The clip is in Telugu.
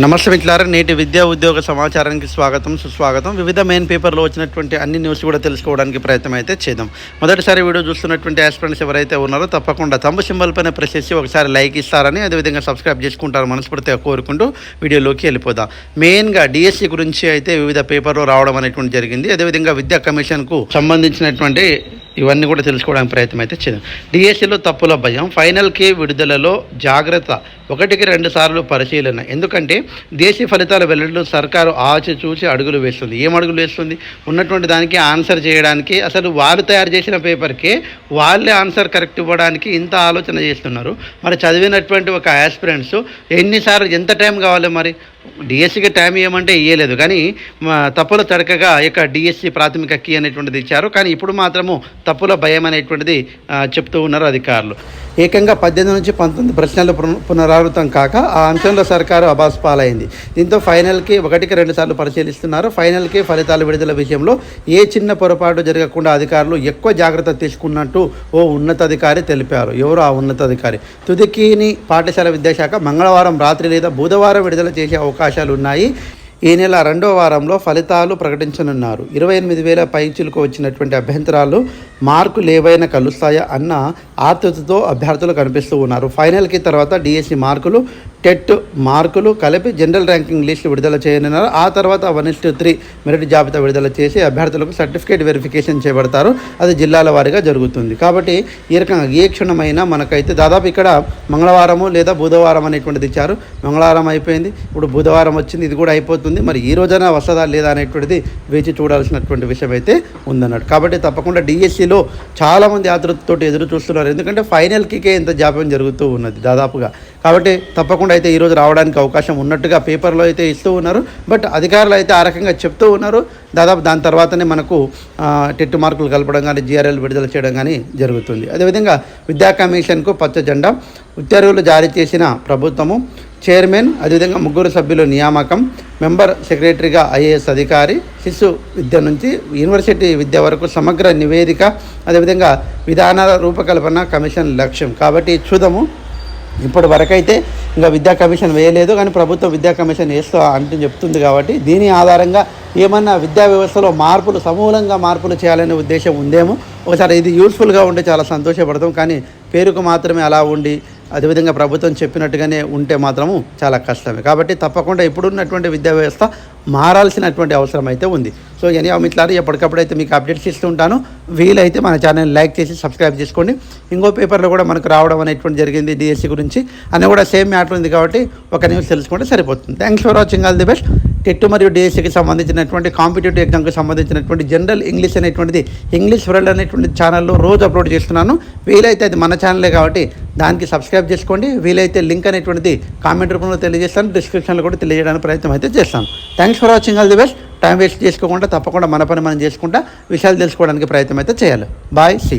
నమస్తే మిత్రులారా నేటి విద్యా ఉద్యోగ సమాచారానికి స్వాగతం సుస్వాగతం. వివిధ మెయిన్ పేపర్లో వచ్చినటువంటి అన్ని న్యూస్ కూడా తెలుసుకోవడానికి ప్రయత్నం అయితే చేద్దాం. మొదటిసారి వీడియో చూస్తున్నటువంటి ఆస్పిరెంట్స్ ఎవరైతే ఉన్నారో తప్పకుండా తమ్ము సింబల్ పైన ప్రెస్ చేసి ఒకసారి లైక్ ఇస్తారని అదేవిధంగా సబ్స్క్రైబ్ చేసుకుంటారు మనస్ఫూర్తిగా కోరుకుంటూ వీడియోలోకి వెళ్ళిపోదాం. మెయిన్గా డిఎస్సి గురించి అయితే వివిధ పేపర్లో రావడం అనేటువంటి జరిగింది. అదేవిధంగా విద్యా కమిషన్కు సంబంధించినటువంటి ఇవన్నీ కూడా తెలుసుకోవడానికి ప్రయత్నం అయితే చేద్దాం డిఎస్సిలో తప్పుల భయం ఫైనల్కి విడుదలలో జాగ్రత్త. ఒకటికి రెండు సార్లు పరిశీలన. ఎందుకంటే దేశీ ఫలితాల వెల్లడిలో సర్కారు ఆచి చూసి అడుగులు వేస్తుంది. ఏం అడుగులు వేస్తుంది? ఉన్నటువంటి దానికి ఆన్సర్ చేయడానికి అసలు వారు తయారు చేసిన పేపర్కే వాళ్ళే ఆన్సర్ కరెక్ట్ ఇవ్వడానికి ఇంత ఆలోచన చేస్తున్నారు. మరి చదివినటువంటి ఒక ఆస్పిరెంట్స్ ఎన్నిసార్లు ఎంత టైం కావాలి మరి? డిఎస్సికి టైం ఇవ్వమంటే ఇవ్వలేదు కానీ తప్పుల తడకగా యొక్క డిఎస్సి ప్రాథమిక కీ అనేటువంటిది ఇచ్చారు. కానీ ఇప్పుడు మాత్రము తప్పుల భయం అనేటువంటిది చెప్తూ ఉన్నారు అధికారులు. ఏకంగా పద్దెనిమిది నుంచి పంతొమ్మిది ప్రశ్నలు పున- పునరావృతం కాక ఆ అంశంలో సర్కారు అబాస్ పాలైంది. దీంతో ఫైనల్కి ఒకటికి రెండు సార్లు పరిశీలిస్తున్నారు. ఫైనల్కి ఫలితాల విడుదల విషయంలో ఏ చిన్న పొరపాటు జరగకుండా అధికారులు ఎక్కువ జాగ్రత్త తీసుకున్నట్టు ఓ ఉన్నతాధికారి తెలిపారు. ఎవరు ఆ ఉన్నతాధికారి? తుదికిని పాఠశాల విద్యాశాఖ మంగళవారం రాత్రి లేదా బుధవారం విడుదల చేసే అవకాశాలు ఉన్నాయి ఈ నెల రెండో వారంలో ఫలితాలు ప్రకటించనున్నారు. ఇరవై ఎనిమిది వేల పైచీలకు వచ్చినటువంటి అభ్యంతరాలు మార్కులు ఏవైనా కలుస్తాయా అన్న ఆతృతతో అభ్యర్థులు కనిపిస్తూ ఉన్నారు. ఫైనల్కి తర్వాత డిఎస్సి మార్కులు టెట్ మార్కులు కలిపి జనరల్ ర్యాంకింగ్ లిస్టు విడుదల చేయనున్నారు. ఆ తర్వాత వన్ ఇస్ త్రీ మెరిట్ జాబితా విడుదల చేసి అభ్యర్థులకు సర్టిఫికేట్ వెరిఫికేషన్ చేయబడతారు అది జిల్లాల వారీగా జరుగుతుంది. కాబట్టి ఈ రకంగా ఏ క్షణమైనా మనకైతే దాదాపు ఇక్కడ మంగళవారము లేదా బుధవారం అనేటువంటిది ఇచ్చారు. మంగళవారం అయిపోయింది. ఇప్పుడు బుధవారం వచ్చింది. ఇది కూడా అయిపోతుంది. మరి ఈ రోజైనా వస్తుందా లేదా అనేటువంటిది వేచి చూడాల్సినటువంటి విషయం అయితే ఉందన్నట్టు. కాబట్టి తప్పకుండా డిఎస్సిలో చాలామంది ఆతృతతో ఎదురు చూస్తున్నారు. ఎందుకంటే ఫైనల్కి ఇంత జాప్యం జరుగుతూ ఉన్నది దాదాపుగా. కాబట్టి తప్పకుండా అయితే ఈరోజు రావడానికి అవకాశం ఉన్నట్టుగా పేపర్లో అయితే ఇస్తూ ఉన్నారు. బట్ అధికారులు అయితే ఆ రకంగా చెప్తూ ఉన్నారు. దాదాపు దాని తర్వాతనే మనకు టెట్టు టెట్ మార్కులు కలపడం కానీ జిఆర్ఎల్ విడుదల చేయడం కానీ జరుగుతుంది. అదేవిధంగా విద్యా కమిషన్కు పచ్చ జెండా ఉత్తర్వులు జారీ చేసిన ప్రభుత్వము చైర్మన్ అదేవిధంగా ముగ్గురు సభ్యులు నియామకం మెంబర్ సెక్రటరీగా ఐఏఎస్ అధికారి శిశు విద్య నుంచి యూనివర్సిటీ విద్య వరకు సమగ్ర నివేదిక అదేవిధంగా విధానాల రూపకల్పన కమిషన్ లక్ష్యం. కాబట్టి చూద్దాము ఇప్పటి వరకైతే ఇంకా విద్యా కమిషన్ వేయలేదు కానీ ప్రభుత్వం విద్యా కమిషన్ వేస్తూ అంటూ చెప్తుంది కాబట్టి దీని ఆధారంగా ఏమన్నా విద్యా వ్యవస్థలో మార్పులు సమూలంగా మార్పులు చేయాలనే ఉద్దేశం ఉందేమో. ఒకసారి ఇది యూస్ఫుల్గా ఉంటే చాలా సంతోషపడతాం కానీ పేరుకు మాత్రమే అలా ఉండి అదేవిధంగా ప్రభుత్వం చెప్పినట్టుగానే ఉంటే మాత్రము చాలా కష్టమే. కాబట్టి తప్పకుండా ఇప్పుడున్నటువంటి విద్యా వ్యవస్థ మారాల్సినటువంటి అవసరం అయితే ఉంది. సో ఎనీ ఎప్పటికప్పుడు ఎప్పటికప్పుడైతే మీకు అప్డేట్స్ ఇస్తూ ఉంటాను వీలైతే మన ఛానల్ లైక్ చేసి సబ్స్క్రైబ్ చేసుకోండి. ఇంకో పేపర్లో కూడా మనకు రావడం అనేటువంటి జరిగింది డిఎస్సి గురించి. అని కూడా సేమ్ మ్యాటర్ ఉంది కాబట్టి ఒక న్యూస్ తెలుసుకుంటే సరిపోతుంది. Thanks for watching all the best TET మరియు డిఎస్సికి సంబంధించినటువంటి కాంపిటేటివ్ ఎగ్జామ్కి సంబంధించినటువంటి జనరల్ ఇంగ్లీష్ అనేటువంటిది ఇంగ్లీష్ వరల్డ్ అనేటువంటి ఛానల్లో రోజు అప్లోడ్ చేస్తున్నాను. వీలైతే అది మన ఛానలే కాబట్టి దానికి సబ్స్క్రైబ్ చేసుకోండి. వీలైతే లింక్ అనేటువంటిది కామెంట్ రూపంలో తెలియజేస్తాను. డిస్క్రిప్షన్లో కూడా తెలియజేయడానికి ప్రయత్నం అయితే చేస్తాను. Thanks for watching all the best time waste చేసుకోకుండా తప్పకుండా మన పని మనం చేసుకుంటా. విషయాలు తెలుసుకోవడానికి ప్రయత్నం అయితే చేయాలి. Bye see